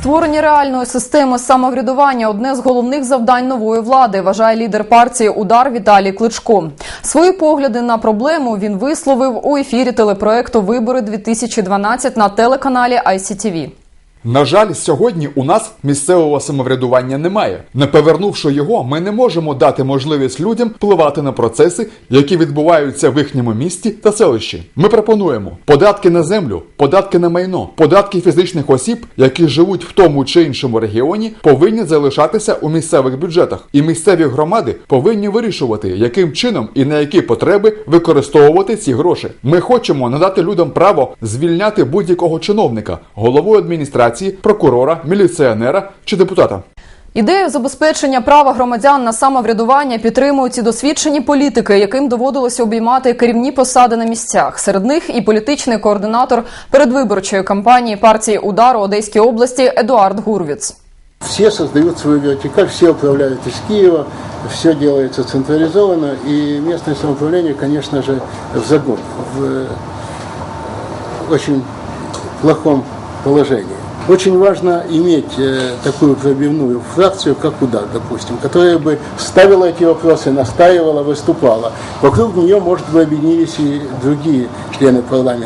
Створення реальної системи самоврядування одне з головних завдань нової влади, вважає лідер партії Удар Віталій Кличко. Свої погляди на проблему він висловив у ефірі телепроекту Вибори 2012 на телеканалі ICTV. На жаль, сьогодні у нас місцевого самоврядування немає. Не повернувши його, ми не можемо дати можливість людям впливати на процеси, які відбуваються в їхньому місті та селищі. Ми пропонуємо податки на землю, податки на майно, податки фізичних осіб, які живуть в тому чи іншому регіоні, повинні залишатися у місцевих бюджетах, і місцеві громади повинні вирішувати, яким чином і на які потреби використовувати ці гроші. Ми хочемо надати людям право звільняти будь-якого чиновника, голову адміністрації, прокурора, міліціонера чи депутата. Ідею забезпечення права громадян на самоврядування підтримують і досвідчені політики, яким доводилося обіймати керівні посади на місцях. Серед них і політичний координатор передвиборчої кампанії партії Удар у Одеській області Едуард Гурвіц. Все создают свою вертикаль, все управляют из Киева, все делается централизованно, и местное самоуправление, конечно же, в загон, в очень плохом положении. Очень важно иметь э, такую пробивную фракцию, как удар, допустим, которая бы ставила эти вопросы, настаивала, выступала. Вокруг нее, может быть, объединились и другие члены парламента.